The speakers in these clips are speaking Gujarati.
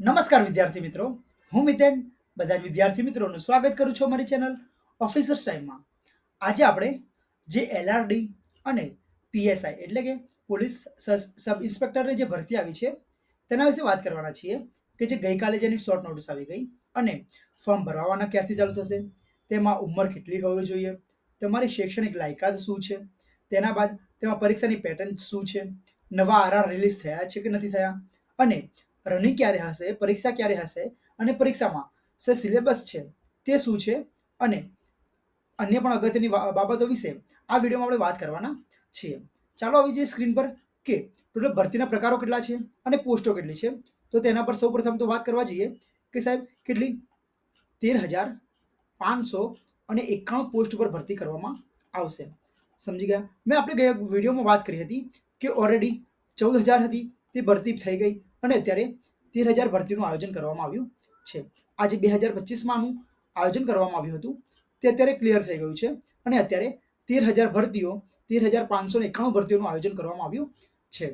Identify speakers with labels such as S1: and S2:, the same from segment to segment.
S1: નમસ્કાર વિદ્યાર્થી મિત્રો. હું મિતેન. બધા વિદ્યાર્થી મિત્રોનું સ્વાગત કરું છું અમારી ચેનલ ઓફિસર્સ ટાઈમમાં. આજે આપણે જે એલઆરડી અને પીએસઆઈ એટલે કે પોલીસ સબ ઇન્સ્પેક્ટરની જે ભરતી આવી છે, તેના વિશે વાત કરવાના છીએ કે જે ગઈકાલે જેની શોર્ટ નોટિસ આવી ગઈ અને ફોર્મ ભરવાના ક્યારથી ચાલુ થશે, તેમાં ઉંમર કેટલી હોવી જોઈએ, તમારી શૈક્ષણિક લાયકાત શું છે, તેના બાદ તેમાં પરીક્ષાની પેટર્ન શું છે, નવા આરઆર રિલીઝ થયા છે કે નથી થયા, અને રનિંગ ક્યારે હશે, પરીક્ષા ક્યારે હશે અને પરીક્ષામાં સે સિલેબસ છે તે શું છે અને અન્ય પણ અગત્યની બાબતો વિશે આ વિડીયોમાં આપણે વાત કરવાના છીએ. ચાલો આવી જઈએ સ્ક્રીન પર કે ટોટલ ભરતીના પ્રકારો કેટલા છે અને પોસ્ટો કેટલી છે, તો તેના પર સૌપ્રથમ તો વાત કરવા જઈએ કે સાહેબ કેટલી? તેર હજાર પાંચસો અને એકાણું પોસ્ટ ઉપર ભરતી કરવામાં આવશે. સમજી ગયા? મેં આપણે ગયા વિડીયોમાં વાત કરી હતી કે ઓલરેડી ચૌદ હજાર હતી, તે ભરતી થઈ ગઈ. અને અત્યારે તેર હજાર ભરતીનું આયોજન કરવામાં આવ્યું છે. આજે બે હજાર પચીસમાંનું આયોજન કરવામાં આવ્યું હતું. તે અત્યારે ક્લિયર થઈ ગયું છે અને અત્યારે તેર હજાર ભરતીઓ, તેર હજાર પાંચસો એકાણું ભરતીઓનું આયોજન કરવામાં આવ્યું છે.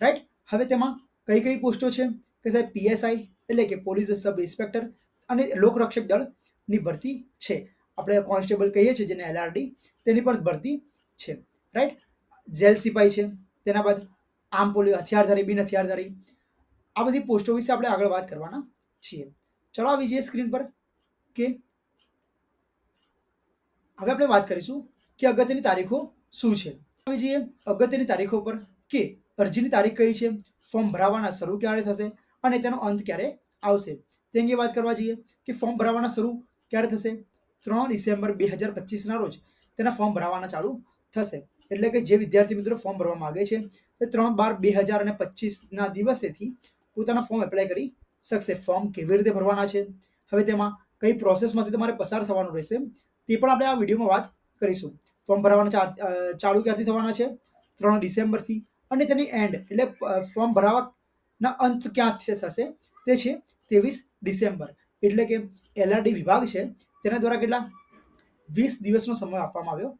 S1: રાઈટ હવે તેમાં કઈ કઈ પોસ્ટો છે? કે સાહેબ પીએસઆઈ એટલે કે પોલીસ સબ ઇન્સ્પેક્ટર અને લોકરક્ષક દળની ભરતી છે. આપણે કોન્સ્ટેબલ કહીએ છીએ જેને એલઆરડી તેની પણ ભરતી છે. રાઈટ જેલ સિપાઈ છે. તેના બાદ આમ પોલીસ હથિયારધારી બિન હથિયારધારી આ બધી પોસ્ટો વિશે આપણે આગળ વાત કરવાના છીએ. ચલો આવી જઈએ સ્ક્રીન પર કે હવે આપણે વાત કરીશું કે અગત્યની તારીખો શું છે. આવી જઈએ અગત્યની તારીખો પર કે અરજીની તારીખ કઈ છે, ફોર્મ ભરાવાના શરૂ ક્યારે થશે અને તેનો અંત ક્યારે આવશે. તે અંગે વાત કરવા જઈએ કે ફોર્મ ભરાવાના શરૂ ક્યારે થશે, ત્રણ ડિસેમ્બર બે હજાર પચીસના રોજ તેના ફોર્મ ભરાવાના ચાલુ થશે. એટલે કે જે વિદ્યાર્થી મિત્રો ફોર્મ ભરવા માગે છે, તે ત્રણ બાર બે હજાર અને પચીસના દિવસેથી પોતાના ફોર્મ એપ્લાય કરી શકશે ફોર્મ કેવી રીતે ભરવાના છે. હવે તેમાં કઈ પ્રોસેસમાંથી તમારે પસાર થવાનું રહેશે તે પણ આપણે આ વિડીયોમાં વાત કરીશું. ફોર્મ ભરવાના ચાલુ ક્યારથી થવાના છે? ત્રણ ડિસેમ્બરથી. અને તેની એન્ડ એટલે ફોર્મ ભરાવાના અંત ક્યાં થશે? તે છે ત્રેવીસ ડિસેમ્બર. એટલે કે એલઆરડી વિભાગ છે, તેના દ્વારા કેટલા? વીસ દિવસનો સમય આપવામાં આવ્યો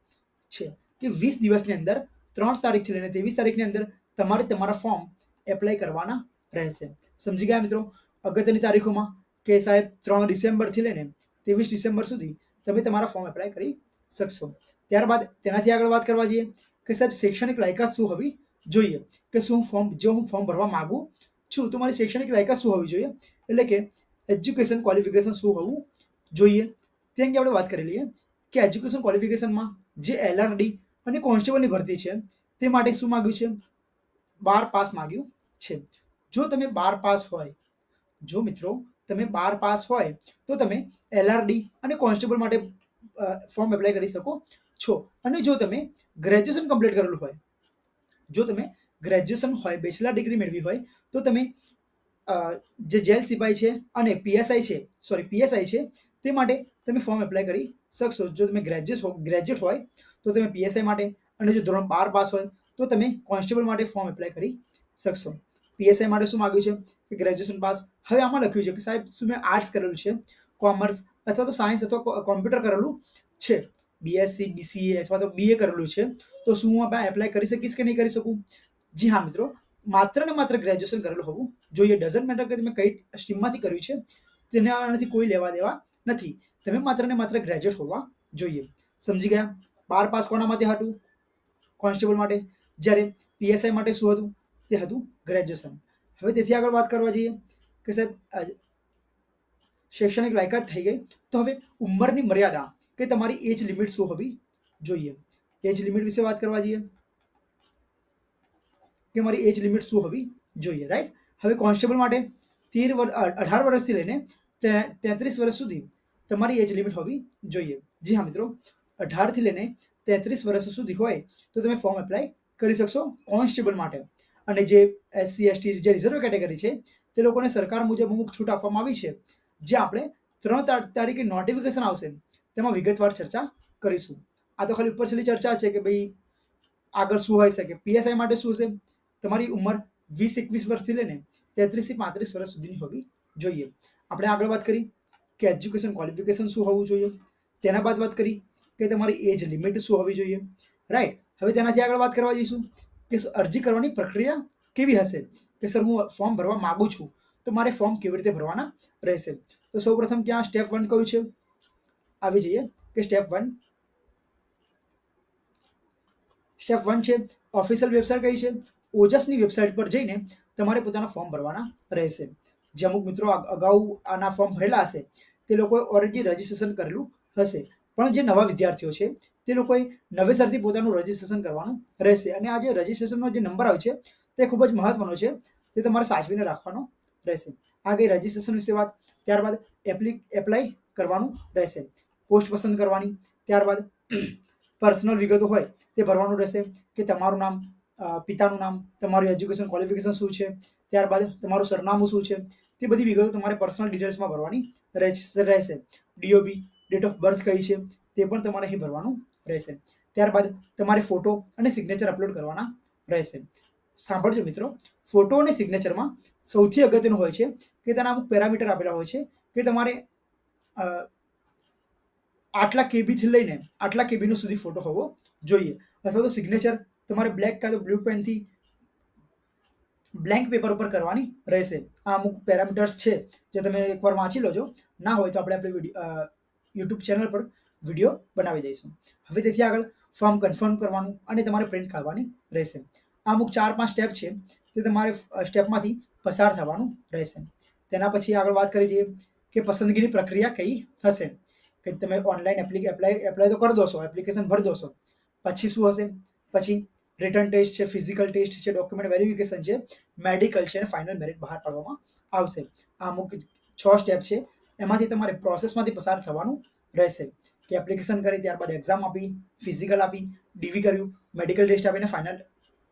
S1: છે. કે વીસ દિવસની અંદર, ત્રણ તારીખથી લઈને ત્રેવીસ તારીખની અંદર તમારે તમારા ફોર્મ એપ્લાય કરવાના રહેશે. સમજી ગયા મિત્રો, અગત્યની તારીખોમાં કે સાહેબ, ત્રણ ડિસેમ્બરથી લઈને ત્રેવીસ ડિસેમ્બર સુધી તમે તમારા ફોર્મ એપ્લાય કરી શકશો. ત્યારબાદ તેનાથી આગળ વાત કરવા જઈએ કે સાહેબ, શૈક્ષણિક લાયકાત શું હોવી જોઈએ? કે શું ફોર્મ જો હું ફોર્મ ભરવા માગું છું, તો મારી શૈક્ષણિક લાયકાત શું હોવી જોઈએ? એટલે કે એજ્યુકેશન ક્વોલિફિકેશન શું હોવું જોઈએ? તે અંગે આપણે વાત કરી લઈએ કે એજ્યુકેશન ક્વોલિફિકેશનમાં જે એલઆરડી અને કોન્સ્ટેબલની ભરતી છે, તે માટે શું માગ્યું છે? બાર પાસ માગ્યું છે. જો તમે બાર પાસ હોય, જો મિત્રો તમે બાર પાસ હોય, તો તમે એલઆરડી અને કોન્સ્ટેબલ માટે ફોર્મ એપ્લાય કરી શકો છો. અને જો તમે ગ્રેજ્યુએશન કમ્પ્લીટ કરેલું હોય, જો તમે ગ્રેજ્યુએશન હોય બેચલર ડિગ્રી મેળવી હોય, તો તમે જે જેલ સિપાઈ છે અને પીએસઆઈ છે સોરી પીએસઆઈ છે, તે માટે તમે ફોર્મ એપ્લાય કરી શકશો. જો તમે ગ્રેજ્યુએટ હો ગ્રેજ્યુએટ હોય, તો તમે પીએસઆઈ માટે, અને જો ધોરણ બાર પાસ હોય, તો તમે કોન્સ્ટેબલ માટે ફોર્મ એપ્લાય કરી શકશો. પીએસઆઈ માટે શું માગ્યું છે? કે ગ્રેજ્યુએશન પાસ હવે આમાં લખ્યું છે કે સાહેબ, શું મેં આર્ટ્સ કરેલું છે? કોમર્સ અથવા તો સાયન્સ અથવા કોમ્પ્યુટર કરેલું છે. બીએસસી બીસીએ અથવા તો બીએ કરેલું છે. તો શું હું આપણે એપ્લાય કરી શકીશ કે નહીં કરી શકું? જી હા મિત્રો, માત્ર ને માત્ર ગ્રેજ્યુએશન કરેલું હોવું જોઈએ. ડઝન્ટ મેટર કે તમે કઈ સ્ટ્રીમમાંથી કર્યું છે તેને આનાથી કોઈ લેવા દેવા નથી. તમે માત્ર ને માત્ર ગ્રેજ્યુએટ હોવા જોઈએ. સમજી ગયા? બાર પાસ કોના માટે હતું? કોન્સ્ટેબલ માટે? જ્યારે પીએસઆઈ માટે શું હતું? તે હતું ગ્રેજ્યુએશન હવે તેથી આગળ વાત કરવા જઈએ કે સાહેબ શૈક્ષણિક લાયકાત થઈ ગઈ, તો હવે ઉંમરની મર્યાદા કે તમારી એજ લિમિટ શું હોવી જોઈએ? એજ લિમિટ વિશે વાત કરવા જઈએ કે મારી એજ લિમિટ શું હોવી જોઈએ રાઈટ હવે કોન્સ્ટેબલ માટે તેર વર્ષ અઢાર વર્ષથી લઈને તેત્રીસ વર્ષ સુધી તમારી એજ લિમિટ હોવી જોઈએ. જી હા મિત્રો, અઢારથી લઈને તેત્રીસ વર્ષ સુધી હોય તો તમે ફોર્મ એપ્લાય કરી શકશો કોન્સ્ટેબલ માટે. અને જે એસસી એસટી જે રિઝર્વ કેટેગરી છે, તે લોકોને સરકાર મુજબ અમુક છૂટ આપવામાં આવી છે, જે આપણે ત્રણ તારીખે નોટિફિકેશન આવશે, તેમાં વિગતવાર ચર્ચા કરીશું. આ તો ખાલી ઉપર છેલ્લી ચર્ચા છે કે ભાઈ આગળ શું હોઈ શકે પીએસઆઈ માટે શું હશે? તમારી ઉંમર વીસ, એકવીસ વર્ષથી લઈને તેત્રીસથી પાંત્રીસ વર્ષ સુધીની હોવી જોઈએ. આપણે આગળ વાત કરી કે એજ્યુકેશન ક્વોલિફિકેશન શું હોવું જોઈએ, તેના બાદ વાત કરી કે તમારી એજ લિમિટ શું હોવી જોઈએ. રાઈટ હવે તેનાથી આગળ વાત કરવા જઈશું. કે અરજી કરવાની પ્રક્રિયા કેવી હશે? કે સર, હું ફોર્મ ભરવા માગું છું. તો મારે ફોર્મ કેવી રીતે ભરવાના રહેશે? તો સૌપ્રથમ ક્યાં સ્ટેપ વન કયું છે? આવી જઈએ. કે સ્ટેપ વન. સ્ટેપ વન છે, ઓફિશિયલ વેબસાઇટ કઈ છે? ઓજસની વેબસાઇટ પર જઈને તમારે પોતાના ફોર્મ ભરવાના રહેશે. જે અમુક મિત્રો અગાઉ આના ફોર્મ ભરેલા હશે, તે લોકોએ ઓલરેડી રજીસ્ટ્રેશન કરેલું હશે. પણ જે નવા વિદ્યાર્થીઓ છે, તે લોકોએ નવેસરથી પોતાનું રજીસ્ટ્રેશન કરવાનું રહેશે. અને આ જે રજીસ્ટ્રેશનનો જે નંબર આવે છે, તે ખૂબ જ મહત્વનો છે તે તમારે સાચવીને રાખવાનો રહેશે. આ ગઈ રજીસ્ટ્રેશન વિશે વાત, ત્યારબાદ એપ્લી એપ્લાય કરવાનું રહેશે. પોસ્ટ પસંદ કરવાની, ત્યારબાદ પર્સનલ વિગતો હોય, તે ભરવાનું રહેશે કે તમારું નામ પિતાનું નામ, તમારું એજ્યુકેશન ક્વોલિફિકેશન શું છે, ત્યારબાદ તમારું સરનામું શું છે, તે બધી વિગતો તમારે પર્સનલ ડિટેલ્સમાં ભરવાની રહેશે ડીઓબી ડેટ ઓફ બર્થ કઈ છે, તે પણ તમારે અહીં ભરવાનું રહેશે. ત્યારબાદ તમારે ફોટો અને સિગ્નેચર અપલોડ કરવાના રહેશે. સાંભળજો મિત્રો ફોટો અને સિગ્નેચરમાં સૌથી અગત્યનું હોય છે કે તેના અમુક પેરામીટર આપેલા હોય છે કે તમારે આટલા કેબીથી લઈને આટલા કેબીનો સુધી ફોટો હોવો જોઈએ. અથવા તો સિગ્નેચર તમારે બ્લેક કાં તો બ્લુ પેનથી બ્લેન્ક પેપર ઉપર કરવાની રહેશે. આ અમુક પેરામીટર્સ છે જે તમે એકવાર વાંચી લોજો. ના હોય તો આપણે આપણે વીડિયો યુટ્યુબ ચેનલ પર વીડિયો બનાવી દઈશું. હવે તેથી આગળ ફોર્મ કન્ફર્મ કરવાનું અને તમારે પ્રિન્ટ કાઢવાની રહેશે. આ અમુક ચાર પાંચ સ્ટેપ છે તે તમારે સ્ટેપમાંથી પસાર થવાનું રહેશે. તેના પછી આગળ વાત કરી દઈએ કે પસંદગીની પ્રક્રિયા કઈ હશે. કે તમે ઓનલાઈન એપ્લિક એપ્લાય એપ્લાય તો કરી દોશો એપ્લિકેશન ભરી દોશો પછી શું હશે? પછી રિટર્ન ટેસ્ટ છે ફિઝિકલ ટેસ્ટ છે ડોક્યુમેન્ટ વેરિફિકેશન છે મેડિકલ છે અને ફાઇનલ મેરિટ બહાર પાડવામાં આવશે. આ અમુક છ સ્ટેપ છે એમાંથી તમારે પ્રોસેસમાંથી પસાર થવાનું રહેશે. કે એપ્લિકેશન કરી, ત્યારબાદ એક્ઝામ આપી ફિઝિકલ આપી ડીવી કર્યું મેડિકલ ટેસ્ટ આપીને ફાઇનલ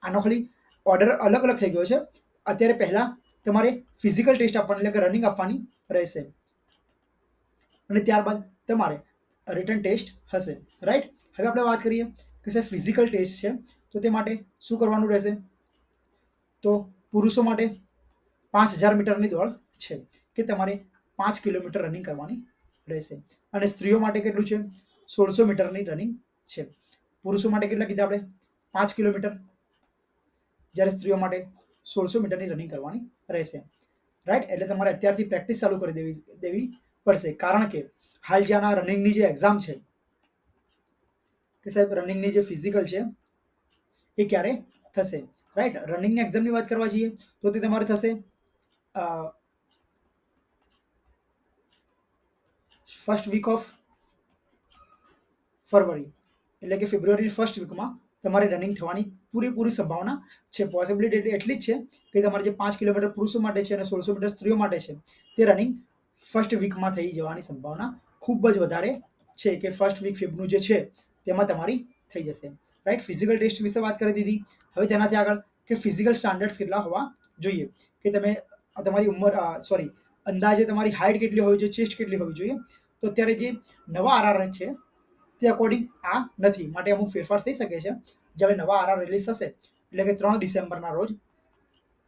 S1: આનો ખાલી ઓર્ડર અલગ અલગ થઈ ગયો છે. અત્યારે પહેલાં તમારે ફિઝિકલ ટેસ્ટ આપવાની, એટલે કે રનિંગ આપવાની રહેશે. અને ત્યારબાદ તમારે રિટર્ન ટેસ્ટ હશે. રાઈટ હવે આપણે વાત કરીએ કે સાહેબ ફિઝિકલ ટેસ્ટ છે, તો તે માટે શું કરવાનું રહેશે? તો પુરુષો માટે પાંચ હજાર મીટરની દોડ છે. કે તમારે પાંચ કિલોમીટર રનિંગ કરવાની રહેશે. અને સ્ત્રીઓ માટે કેટલું છે? સોળસો મીટરની રનિંગ છે. પુરુષો માટે કેટલા કીધા આપણે? પાંચ કિલોમીટર. જ્યારે સ્ત્રીઓ માટે સોળસો મીટરની રનિંગ કરવાની રહેશે. રાઈટ એટલે તમારે અત્યારથી પ્રેક્ટિસ ચાલુ કરી દેવી દેવી પડશે. કારણ કે હાલ જે આના રનિંગની જે એક્ઝામ છે, કે સાહેબ રનિંગની જે ફિઝિકલ છે, એ ક્યારે થશે? રાઈટ રનિંગની એક્ઝામની વાત કરવા જઈએ, તો તે તમારે થશે ફર્સ્ટ વીક ઓફ ફરવરી એટલે કે ફેબ્રુઆરી ફર્સ્ટ વીકમાં તમારે રનિંગ થવાની પૂરેપૂરી સંભાવના છે. પોસિબિલિટી એટલી જ છે કે તમારે જે પાંચ કિલોમીટર પુરુષો માટે છે અને સોળસો મીટર સ્ત્રીઓ માટે છે, તે રનિંગ ફર્સ્ટ વીકમાં થઈ જવાની સંભાવના ખૂબ જ વધારે છે કે ફર્સ્ટ વીક ફેબનું જે છે, તેમાં તમારી થઈ જશે. રાઈટ ફિઝિકલ ટેસ્ટ વિશે વાત કરી દીધી. હવે તેનાથી આગળ કે ફિઝિકલ સ્ટાન્ડર્ડ્સ કેટલા હોવા જોઈએ? કે તમે તમારી ઉંમર સોરી અંદાજે તમારી હાઇટ કેટલી હોવી જોઈએ ચેસ્ટ કેટલી હોવી જોઈએ? તો અત્યારે જે નવા આરઆર છે, તે અકોર્ડિંગ આ નથી. માટે અમુક ફેરફાર થઈ શકે છે. જ્યારે નવા આરઆર રિલીઝ થશે, એટલે કે ત્રણ ડિસેમ્બરના રોજ,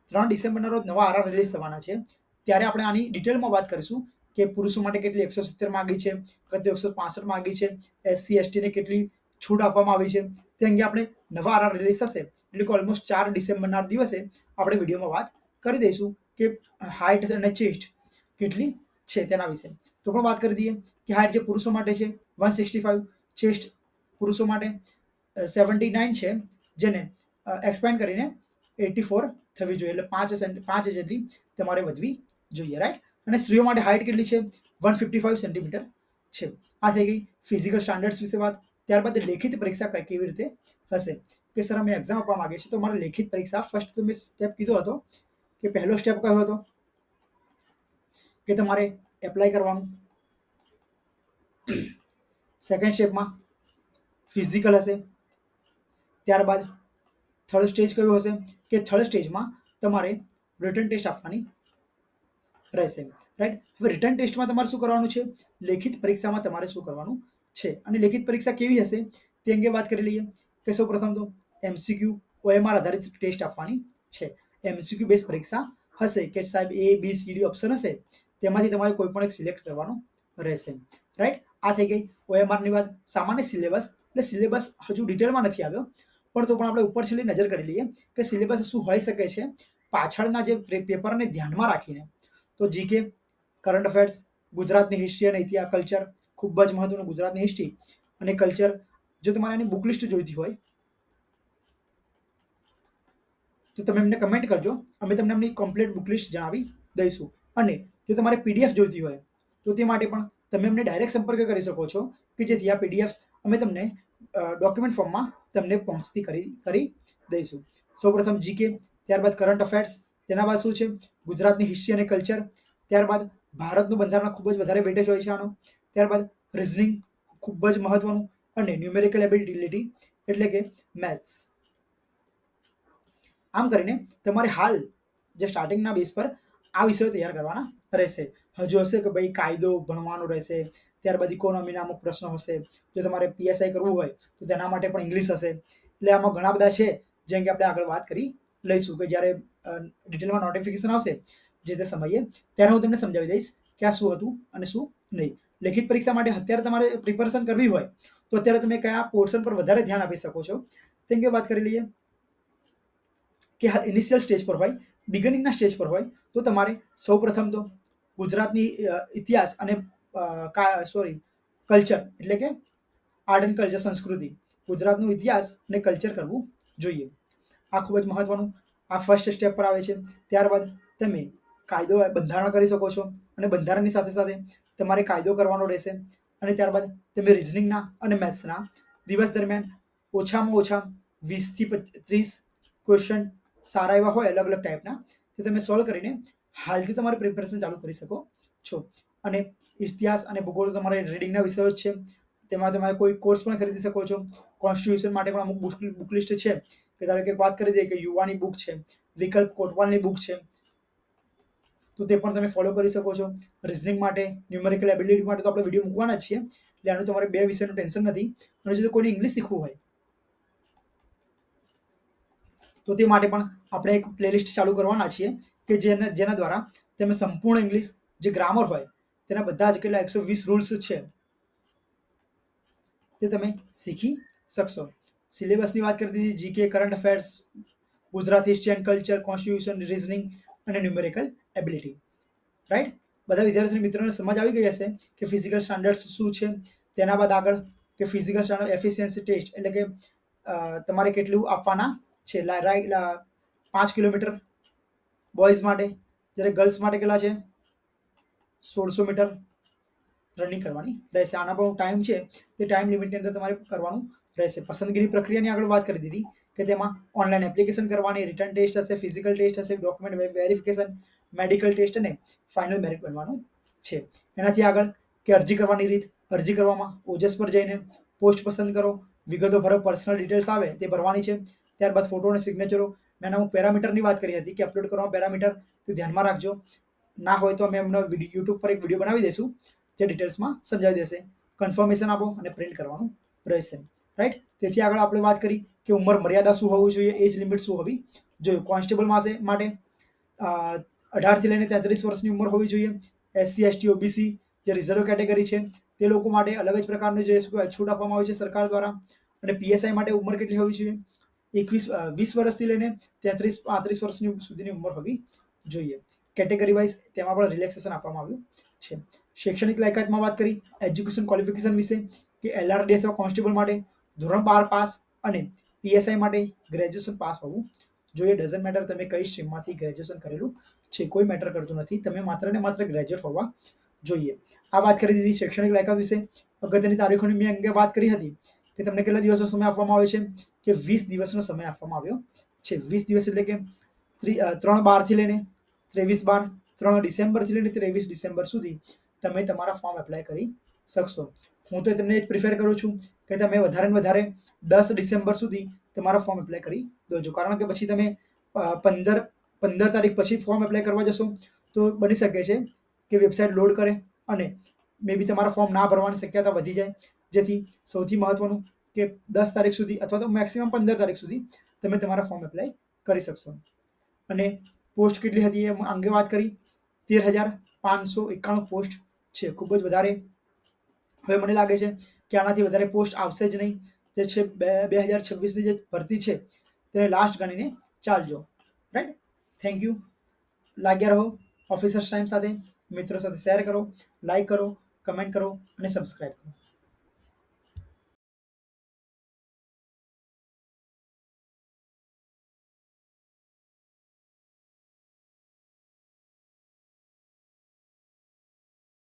S1: ત્રણ ડિસેમ્બરના રોજ નવા આરઆર રિલીઝ થવાના છે. ત્યારે આપણે આની ડિટેલમાં વાત કરીશું કે પુરુષો માટે કેટલી એકસો સિત્તેર માગી છે કદી એકસો પાસઠ માગી છે એસસી એસટીને કેટલી છૂટ આપવામાં આવી છે. તે અંગે આપણે નવા આરઆર રિલીઝ થશે, એટલે કે ઓલમોસ્ટ ચાર ડિસેમ્બરના દિવસે આપણે વિડીયોમાં વાત કરી દઈશું કે હાઇટ અને ચેસ્ટ કેટલી છે તેના વિશે. તો પણ વાત કરી દઈએ કે હાઇટ જે પુરુષો માટે છે વન સિક્સટી ફાઇવ ચેસ્ટ પુરુષો માટે સેવન્ટી નાઇન છે, જેને એક્સપેન્ડ કરીને એટી ફોર થવી જોઈએ. એટલે પાંચ પાંચ જેટલી તમારે વધવી જોઈએ રાઈટ અને સ્ત્રીઓ માટે હાઇટ કેટલી છે? વન ફિફ્ટી ફાઇવ સેન્ટીમીટર છે. આ થઈ ગઈ ફિઝિકલ સ્ટાન્ડર્ડ્સ વિશે વાત. ત્યારબાદ લેખિત પરીક્ષા કઈ કેવી રીતે હશે? કે સર, અમે એક્ઝામ આપવા માગીએ છીએ, તો મારે લેખિત પરીક્ષા ફર્સ્ટ તમે સ્ટેપ કીધો હતો, કે પહેલો સ્ટેપ કયો હતો? કે તમારે એપ્લાય કરવાનું. સેકન્ડ સ્ટેપમાં ફિઝિકલ હશે. ત્યારબાદ થર્ડ સ્ટેજ કયું હશે? કે થર્ડ સ્ટેજમાં તમારે રિટર્ન ટેસ્ટ આપવાની રહેશે. રાઈટ હવે રિટર્ન ટેસ્ટમાં તમારે શું કરવાનું છે? લેખિત પરીક્ષામાં તમારે શું કરવાનું છે? અને લેખિત પરીક્ષા કેવી હશે? તે અંગે વાત કરી લઈએ. કે સૌ પ્રથમ તો એમસીક્યુ ઓએમઆર આધારિત ટેસ્ટ આપવાની છે. એમસીક્યુ બેઝ પરીક્ષા હશે કે સાહેબ A B C D option હશે? તેમાંથી તમારે કોઈ પણ એક સિલેક્ટ કરવાનું રહેશે. રાઈટ આ થઈ ગઈ. ઓએમઆરની વાત સામાન્ય સિલેબસ એટલે સિલેબસ હજુ ડિટેલમાં નથી આવ્યો. પણ તો પણ આપણે ઉપર છેલ્લી નજર કરી લઈએ કે સિલેબસ શું હોઈ શકે છે. પાછળના જે પેપરને ધ્યાનમાં રાખીને. તો જીકે કરંટ અફેર્સ ગુજરાતની હિસ્ટ્રી અને ઇતિહાસ કલ્ચર ખૂબ જ મહત્વનું ગુજરાતની હિસ્ટ્રી અને કલ્ચર જો તમારે એની બુક લિસ્ટ જોઈતી હોય, તો તમે એમને કમેન્ટ કરજો. અમે તમને એમની કમ્પ્લીટ બુક લિસ્ટ જણાવી દઈશું. અને જો તમારે પીડીએફ જોઈતી હોય, તો તે માટે પણ તમે અમને ડાયરેક્ટ સંપર્ક કરી શકો છો કે જેથી આ પીડીએફ અમે તમને ડોક્યુમેન્ટ ફોર્મમાં તમને પહોંચતી કરી કરી દઈશું. સૌપ્રથમ જીકે ત્યારબાદ કરંટ અફેર્સ તેના બાદ શું છે? ગુજરાતની હિસ્ટ્રી અને કલ્ચર ત્યારબાદ ભારતનું બંધારણ ખૂબ જ વધારે વેટેજ હોય છે આનો, ત્યારબાદ રિઝનિંગ ખૂબ જ મહત્વનું અને ન્યુમેરિકલ એબિલિટી એટલે કે મેથ્સ આમ કરીને તમારે હાલ જે સ્ટાર્ટિંગના બેઝ પર આ વિષયો તૈયાર કરવાના રહેશે. હજુ હશે કે ભાઈ કાયદો ભણવાનો રહેશે? ત્યારબાદ ઇકોનોમીના અમુક પ્રશ્નો હશે. જો તમારે પીએસઆઈ કરવું હોય, તો તેના માટે પણ ઇંગ્લિશ હશે. એટલે આમાં ઘણા બધા છે, જેમ કે આપણે આગળ વાત કરી લઈશું કે જ્યારે ડિટેલમાં નોટિફિકેશન આવશે, જે તે સમયે, ત્યારે હું તમને સમજાવી દઈશ કે આ શું હતું અને શું નહીં. લેખિત પરીક્ષા માટે અત્યારે તમારે પ્રિપેરેશન કરવી હોય, તો અત્યારે તમે કયા પોર્શન પર વધારે ધ્યાન આપી શકો છો? તેમ કે વાત કરી લઈએ કે ઇનિશિયલ સ્ટેજ પર હોય બિગનિંગના સ્ટેજ પર હોય, તો તમારે સૌપ્રથમ તો ગુજરાતની ઇતિહાસ અને સોરી કલ્ચર એટલે કે આર્ટ એન્ડ કલ્ચર સંસ્કૃતિ. ગુજરાતનું ઇતિહાસ અને કલ્ચર કરવું જોઈએ. આ ખૂબ જ મહત્વનું. આ ફર્સ્ટ સ્ટેપ પર આવે છે. ત્યારબાદ તમે કાયદો બંધારણ કરી શકો છો અને બંધારણની સાથે સાથે તમારે કાયદો કરવાનો રહેશે અને ત્યારબાદ તમે રિઝનિંગના અને મેથ્સના દિવસ દરમિયાન ઓછામાં ઓછા વીસથી ત્રીસ ક્વેશ્ચન સારા એવા હોય અલગ અલગ ટાઈપના તે તમે સોલ્વ કરીને હાલથી તમારે પ્રિપેરેશન ચાલુ કરી શકો છો. અને ઇતિહાસ અને ભૂગોળ તમારે રીડિંગના વિષયો જ છે. તેમાં તમારે કોઈ કોર્સ પણ ખરીદી શકો છો. કોન્સ્ટિટ્યુશન માટે પણ અમુક બુક લિસ્ટ છે કે ધારો કે વાત કરી દઈએ કે યુવાની બુક છે, વિકલ્પ કોટવાલની બુક છે, તો તે પણ તમે ફોલો કરી શકો છો. રિઝનિંગ માટે ન્યુમેરિકલ એબિલિટી માટે તો આપણે વીડિયો મૂકવાના છીએ. એટલે આનું તમારે બે વિષયનું ટેન્શન નથી. અને જો કોઈને ઇંગ્લિશ શીખવું હોય તો તે માટે પણ આપણે એક પ્લેલિસ્ટ ચાલુ કરવાના છીએ કે જેના જેના દ્વારા તમે સંપૂર્ણ ઇંગ્લિશ જે ગ્રામર હોય તેના બધા જ કેટલા એકસો વીસ રૂલ્સ છે તે તમે શીખી શકશો. સિલેબસની વાત કરી દીધી GK current affairs Gujarat history and culture constitution reasoning અને ન્યુમેરિકલ એબિલિટી રાઈટ બધા વિદ્યાર્થી મિત્રોને સમજ આવી ગઈ હશે કે ફિઝિકલ સ્ટાન્ડર્ડ્સ શું છે? તેના બાદ આગળ કે ફિઝિકલ સ્ટાન્ડર્ડ એફિશિયન્સી ટેસ્ટ એટલે કે તમારે કેટલું આપવાના છે રાઈટ પાંચ કિલોમીટર બોયઝ માટે, જ્યારે ગર્લ્સ માટે કેટલા છે? સોળસો મીટર રનિંગ કરવાની રહેશે. આના પણ ટાઈમ છે, તે ટાઈમ લિમિટની અંદર તમારે કરવાનું રહેશે. પસંદગીની પ્રક્રિયાની આગળ વાત કરી દીધી કે તેમાં ઓનલાઈન એપ્લિકેશન કરવાની, રિટર્ન ટેસ્ટ હશે, ફિઝિકલ ટેસ્ટ હશે, ડોક્યુમેન્ટ વેરિફિકેશન, મેડિકલ ટેસ્ટ અને ફાઇનલ મેરિટ બનવાનું છે. એનાથી આગળ કે અરજી કરવાની રીત, અરજી કરવામાં ઓજસ પર જઈને પોસ્ટ પસંદ કરો, વિગતો ભરો, પર્સનલ ડિટેલ્સ આવે તે ભરવાની છે. ત્યારબાદ ફોટો અને સિગ્નેચરો મેં અમુક પેરામીટરની વાત કરી હતી કે અપલોડ કરવા પેરામીટર તે ધ્યાનમાં રાખજો. ના હોય તો અમે એમનો યુટ્યુબ પર એક વીડિયો બનાવી દઈશું, જે ડિટેલ્સમાં સમજાવી દેશે. કન્ફર્મેશન આપો અને પ્રિન્ટ કરવાનું રહેશે. રાઈટ તેથી આગળ આપણે વાત કરી કે ઉંમર મર્યાદા શું હોવી જોઈએ એજ લિમિટ શું હોવી જોઈએ. કોન્સ્ટેબલ માસે માટે અઢારથી લઈને તેત્રીસ વર્ષની ઉંમર હોવી જોઈએ. એસસી એસટી ઓબીસી જે રિઝર્વ કેટેગરી છે, તે લોકો માટે અલગ જ પ્રકારનું જે છૂટ આપવામાં આવે છે સરકાર દ્વારા. અને પીએસઆઈ માટે ઉંમર કેટલી હોવી જોઈએ? એકવીસ વીસ વર્ષથી લઈને તેત્રીસ, પાંત્રીસ વર્ષની સુધીની ઉંમર હોવી જોઈએ. કેટેગરી વાઇઝ તેમાં પણ રિલેક્સેશન આપવામાં આવ્યું છે. શૈક્ષણિક લાયકાતમાં વાત કરી, એજ્યુકેશન ક્વોલિફિકેશન વિશે કે એલઆરડી અથવા કોન્સ્ટેબલ માટે ધોરણ બાર પાસ અને પીએસઆઈ માટે ગ્રેજ્યુએશન પાસ હોવું જોઈએ. ડઝન્ટ મેટર તમે કઈ સ્ટ્રીમમાંથી ગ્રેજ્યુએશન કરેલું છે, કોઈ મેટર કરતું નથી. તમે માત્ર ને માત્ર ગ્રેજ્યુએટ હોવા જોઈએ. આ વાત કરી દીધી શૈક્ષણિક લાયકાત વિશે. અગત્યની તારીખોની મેં અંગે વાત કરી હતી. કે તમને કેટલા દિવસનો સમય આપવામાં આવે છે? કે વીસ દિવસનો સમય આપવામાં આવ્યો. છે, વીસ દિવસ એટલે કે ત્રણ બારથી લઈને ત્રેવીસ બાર, ત્રણ ડિસેમ્બરથી લઈને ત્રેવીસ ડિસેમ્બર સુધી તમે તમારા ફોર્મ એપ્લાય કરી શકશો. હું તો તમને જ પ્રિફેર કરું છું કે તમે વધારે ને વધારે દસ ડિસેમ્બર સુધી તમારા ફોર્મ એપ્લાય કરી દોજો. કારણ કે પછી તમે પંદર પંદર તારીખ પછી ફોર્મ એપ્લાય કરવા જશો તો બની શકે છે કે વેબસાઇટ લોડ કરે અને મે બી તમારા ફોર્મ ના ભરવાની શક્યતા વધી જાય. જેથી સૌથી મહત્વનું કે દસ તારીખ સુધી અથવા તો મેક્સિમમ પંદર તારીખ સુધી તમે તમારા ફોર્મ એપ્લાય કરી શકશો. અને પોસ્ટ કેટલી હતી એ અંગે વાત કરી. તેર હજાર પાંચસો એકાણું પોસ્ટ છે. ખૂબ જ વધારે. હવે મને લાગે છે કે આનાથી વધારે પોસ્ટ આવશે જ નહીં. જે છે બે બે હજાર છવ્વીસની જે ભરતી છે, તેને લાસ્ટ ગણીને ચાલજો. રાઈટ થેન્ક યુ લાગ્યા રહો ઓફિસર્સ ટાઈમ સાથે. મિત્રો સાથે શેર કરો લાઈક કરો કમેન્ટ કરો, અને સબસ્ક્રાઈબ કરો.